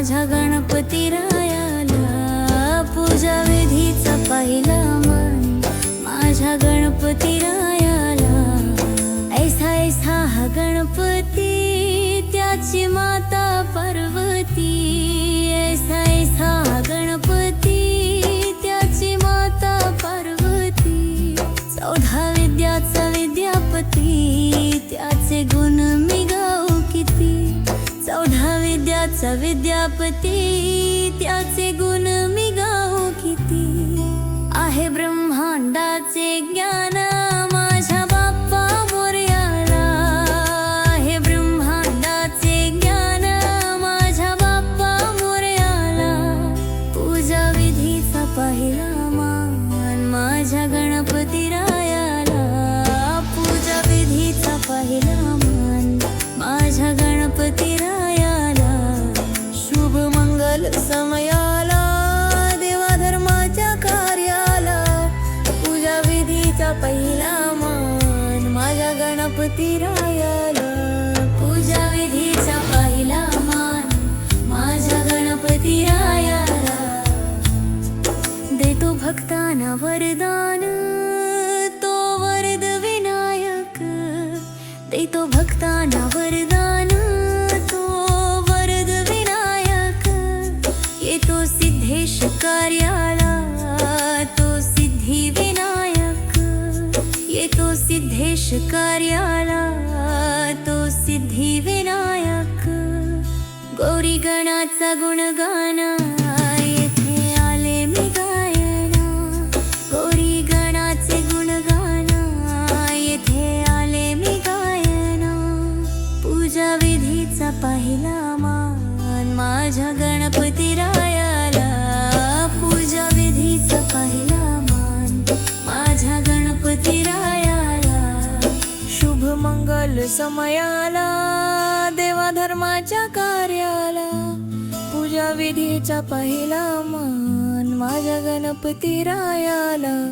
माझ्या गणपती रायाला पूजा विधीचा पहिला मान. माझ्या गणपती राया विद्याचा विद्यापती त्याचे गुण मी गाऊ किती? आहे ब्रह्मांडाचे ज्ञान पहिला मान माझ्या गणपती रायाला. पूजा विधीचा पहिला मान माझ्या गणपती रायाला. देतो भक्तांना वरदान तो वरद विनायक. देतो भक्ता येतो कार्याला तो सिद्धी विनायक. गौरी गणाचा गुणगान येथे आले मी गायना. गौरी गणाचे गुणगान येथे आले मी गायना. पूजा विधीचा पहिला मान माझ्या गणपती समयाला समयाला देवाधर्माच्या कार्याला पूजा विधीचा पहिला मान माझ्या गणपती रायाला.